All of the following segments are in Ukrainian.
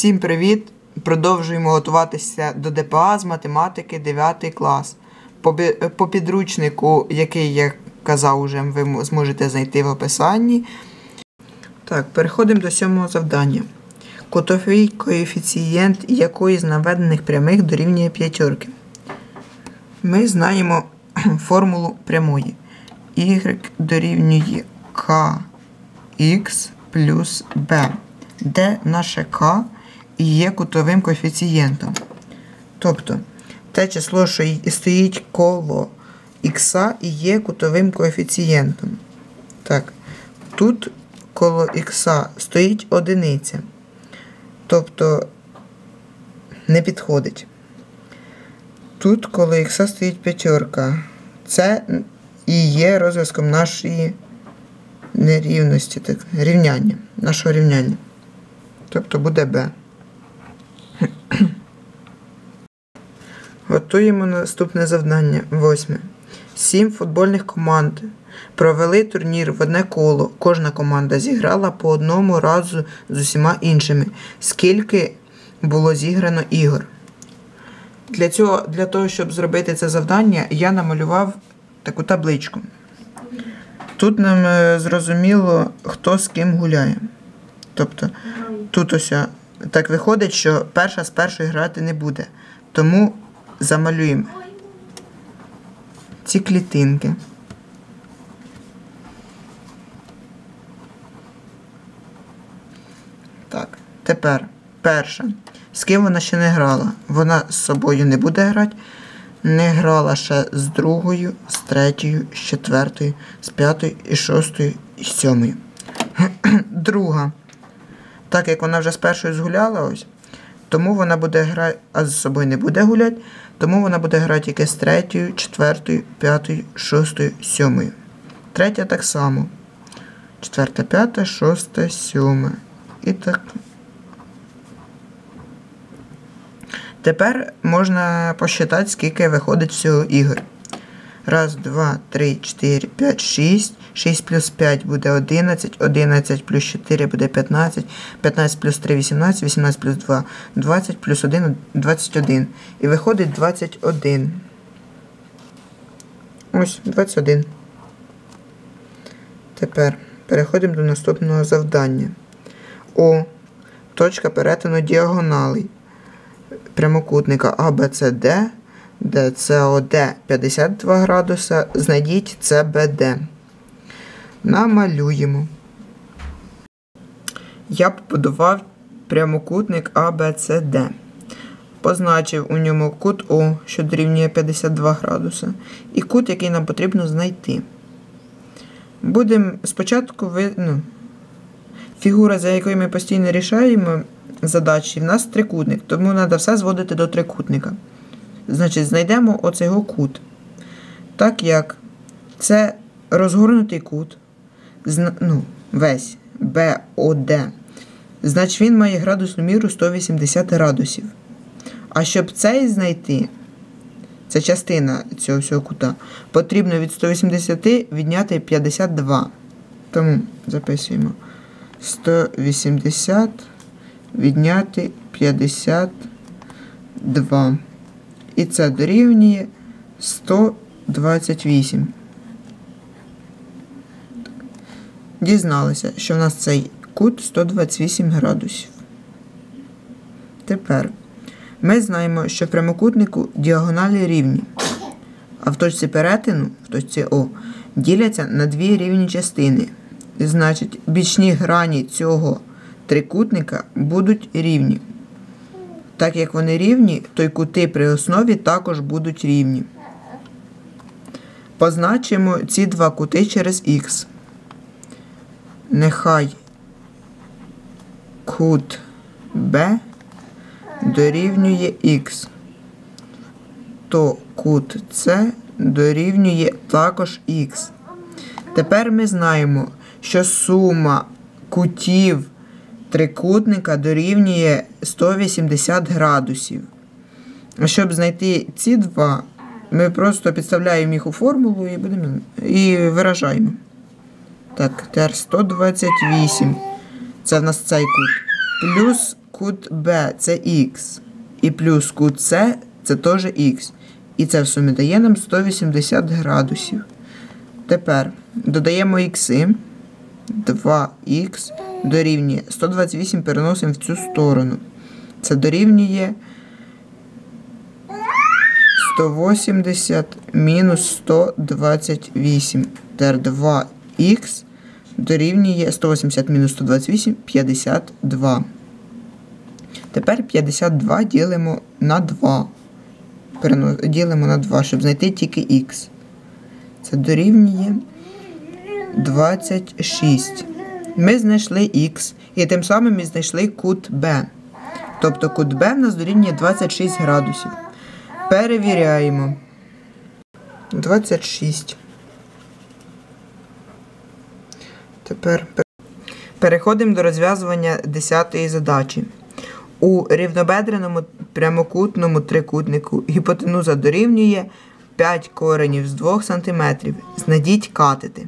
Всім привіт! Продовжуємо готуватися до ДПА з математики 9 клас. По, підручнику, який я казав уже, ви зможете знайти в описанні. Так, переходимо до сьомого завдання. Кутовий коефіцієнт якої з наведених прямих дорівнює п'ятерки. Ми знаємо формулу прямої. Y дорівнює kx плюс b, де наше k є кутовим коефіцієнтом. Тобто те число, що стоїть коло х і є кутовим коефіцієнтом. Так, тут коло х стоїть одиниця. Тобто не підходить. Тут коло х стоїть п'ятерка. Це і є розв'язком нашої нерівності, так, рівняння, нашого рівняння. Тобто буде b. Готуємо наступне завдання. Восьме. Сім футбольних команд провели турнір в одне коло. Кожна команда зіграла по одному разу з усіма іншими. Скільки було зіграно ігор? Для, цього, для того, щоб зробити це завдання, я намалював таку табличку. Тут нам е, зрозуміло, хто з ким гуляє. Тобто, тут ось так виходить, що перша з першої грати не буде. Тому замалюємо ці клітинки. Так, тепер перша. З ким вона ще не грала? Вона з собою не буде грати. Не грала ще з другою, з третьою, з четвертою, з п'ятою, і шостою, і сьомою. Друга. Так як вона вже з першою згуляла ось, тому вона буде грати, а з собою не буде гуляти, тому вона буде грати тільки з третьою, четвертою, п'ятою, шостою, сьомою. Третя так само. Четверта, п'ята, шоста, сьома. І так. Тепер можна посчитати, скільки виходить всього ігор. Раз, два, три, чотири, п'ять, шість. 6 плюс 5 буде 11, 11 плюс 4 буде 15, 15 плюс 3 18, 18 плюс 2 20 плюс 1 21. І виходить 21. Ось 21. Тепер переходимо до наступного завдання. О. Точка перетину діагоналей прямокутника ABCD, де COD 52 градуса, знайдіть CBD. Намалюємо. Я побудував прямокутник ABCD. Позначив у ньому кут О, що дорівнює 52 градуса, і кут, який нам потрібно знайти. Будемо спочатку ви, ну, фігура, за якою ми постійно рішаємо задачі, в нас трикутник, тому треба все зводити до трикутника. Значить, знайдемо оцей кут. Так як це розгорнутий кут, ну, весь BOD, значить він має градусну міру 180 градусів. А щоб цей знайти, це частина цього всього кута, потрібно від 180 відняти 52. Тому записуємо 180 відняти 52. І це дорівнює 128. Дізналися, що в нас цей кут 128 градусів. Тепер ми знаємо, що в прямокутнику діагоналі рівні, а в точці перетину, в точці О, діляться на дві рівні частини. Значить, бічні грані цього трикутника будуть рівні. Так як вони рівні, то й кути при основі також будуть рівні. Позначимо ці два кути через х. Нехай кут Б дорівнює х, то кут С дорівнює також х. Тепер ми знаємо, що сума кутів трикутника дорівнює 180 градусів. А щоб знайти ці два, ми просто підставляємо їх у формулу і будемо і виражаємо. Так, тепер 128. Це в нас цей кут. Плюс кут Б це х. І плюс кут С це теж х. І це в сумі дає нам 180 градусів. Тепер додаємо ікси. 2х дорівнює 128 переносимо в цю сторону. Це дорівнює 180 мінус 128. Тепер 2х дорівнює 180 мінус 128 52. Тепер 52 ділимо на 2. Перено- Ділимо на 2, щоб знайти тільки х. Це дорівнює 26. Ми знайшли х і тим самим ми знайшли кут Б. Тобто кут Б в нас дорівнює 26 градусів. Перевіряємо. 26. Тепер переходимо до розв'язування 10 задачі. У рівнобедреному прямокутному трикутнику гіпотенуза дорівнює 5 коренів з 2 см. Знайдіть катети.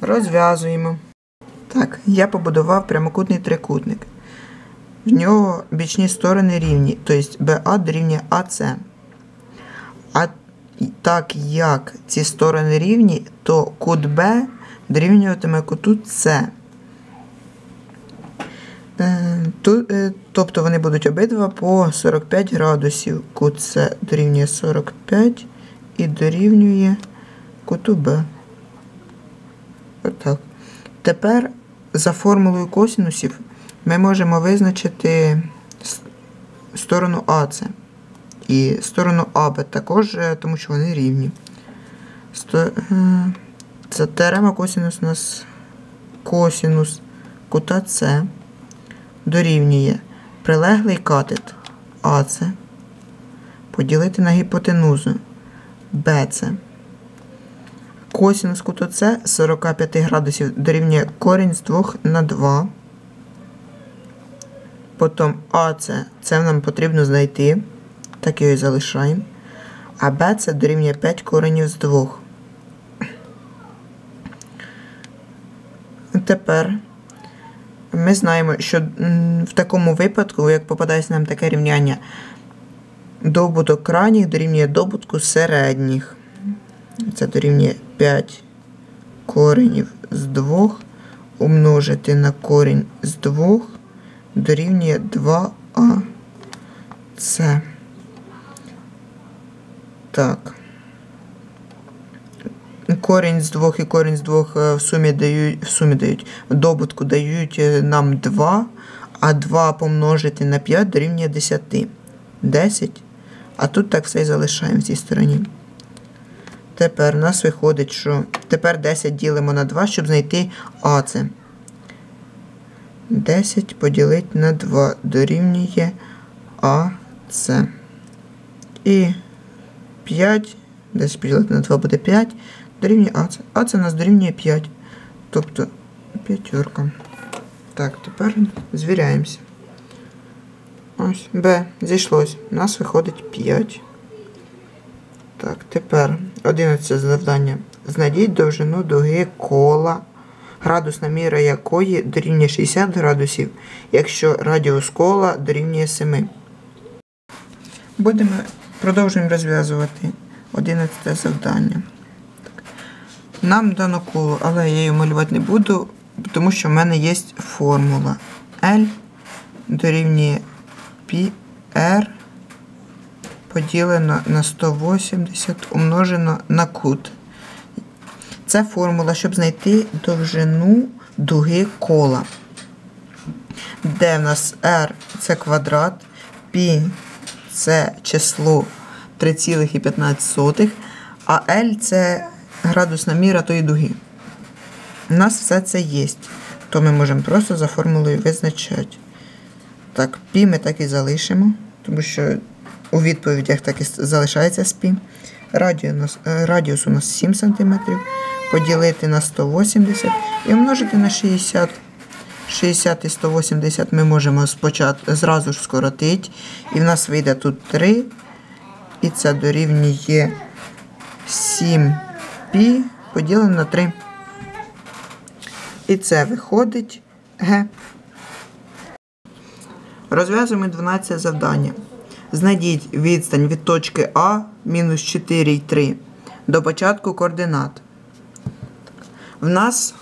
Розв'язуємо. Так, я побудував прямокутний трикутник. В нього бічні сторони рівні, тобто БА дорівнює АС. А так як ці сторони рівні, то кут Б дорівнюватиме куту С. Е, е, Тобто вони будуть обидва по 45 градусів. Кут С дорівнює 45 і дорівнює куту Б. Отак. Тепер за формулою косінусів ми можемо визначити сторону АЦ і сторону АБ також, е, тому що вони рівні. Сто... Це теорема косінус нас косінус кута С дорівнює прилеглий катет АЦ поділити на гіпотенузу БЦ. Косінус куту С 45 градусів дорівнює корінь з 2 на 2. Потім АЦ це нам потрібно знайти. Так його і залишаємо. А БЦ дорівнює 5 коренів з 2. Тепер ми знаємо, що в такому випадку, як попадається нам таке рівняння, добуток крайніх дорівнює добутку середніх. Це дорівнює 5 коренів з 2 умножити на корінь з 2 дорівнює 2а. Це. Так. Корінь з 2 і корінь з 2 в сумі дають, в сумі дають, добутку дають е, нам 2, а 2 помножити на 5 дорівнює 10. 10. А тут так все і залишаємо в цій стороні. Тепер у нас виходить, що тепер 10 ділимо на 2, щоб знайти АЦ. 10 поділити на 2 дорівнює АЦ. І 5, 10 поділити на 2 буде 5, дорівнює АЦ. АЦ у нас дорівнює 5. Тобто п'ятерка. Так, тепер звіряємося. Ось, Б, зійшлось. У нас виходить 5. Так, тепер 11 завдання. Знайдіть довжину дуги кола, градусна міра якої дорівнює 60 градусів, якщо радіус кола дорівнює 7. Будемо продовжуємо розв'язувати 11 завдання. Нам дано коло, але я її малювати не буду, тому що в мене є формула L дорівнює πr поділено на 180 умножено на кут. Це формула, щоб знайти довжину дуги кола. Де в нас r це квадрат, π це число 3,15, а L це градусна міра тої дуги. У нас все це є. То ми можемо просто за формулою визначати. Так, пі ми так і залишимо, тому що у відповідях так і залишається з пі. Радіус, е, радіус у нас 7 см. Поділити на 180 і умножити на 60. 60 і 180 ми можемо спочатку зразу ж скоротити. І в нас вийде тут 3. І це дорівнює 7 пі поділено на 3. І це виходить Г. Розв'язуємо 12 завдання. Знайдіть відстань від точки А мінус 4,3 до початку координат. В нас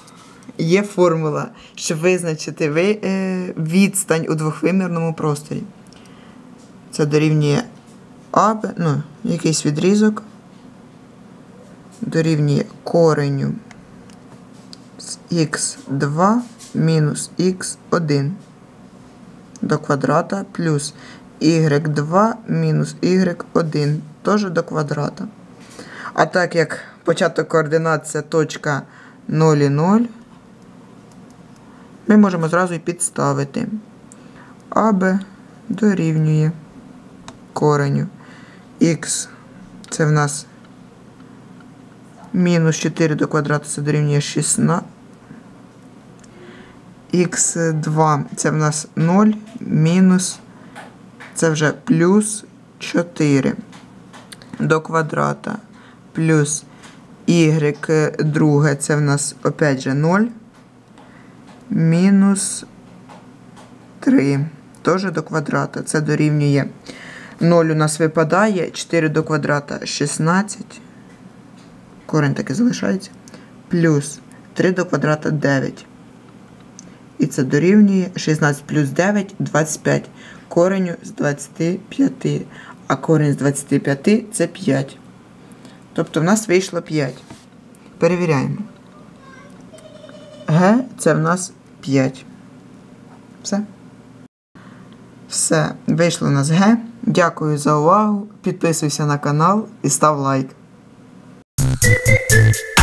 є формула, щоб визначити е, відстань у двохвимірному просторі. Це дорівнює А, ну, якийсь відрізок. Дорівнює кореню з х2 мінус х1 до квадрата плюс y2 мінус y1 теж до квадрата. А так як початок координат це точка 0 і 0, ми можемо зразу і підставити. АБ дорівнює кореню. Х це в нас мінус 4 до квадрату це дорівнює 16. Х2 це в нас 0 мінус це вже плюс 4 до квадрата плюс y друге це в нас опять же 0 мінус 3 теж до квадрата. Це дорівнює 0 у нас випадає, 4 до квадрата 16. Корень таки залишається. Плюс 3 до квадрата 9. І це дорівнює 16 плюс 9 25. Кореню з 25. А корінь з 25 це 5. Тобто в нас вийшло 5. Перевіряємо. Г це в нас 5. Все. Все. Вийшло у нас Г. Дякую за увагу. Підписуйся на канал і став лайк. Thank you.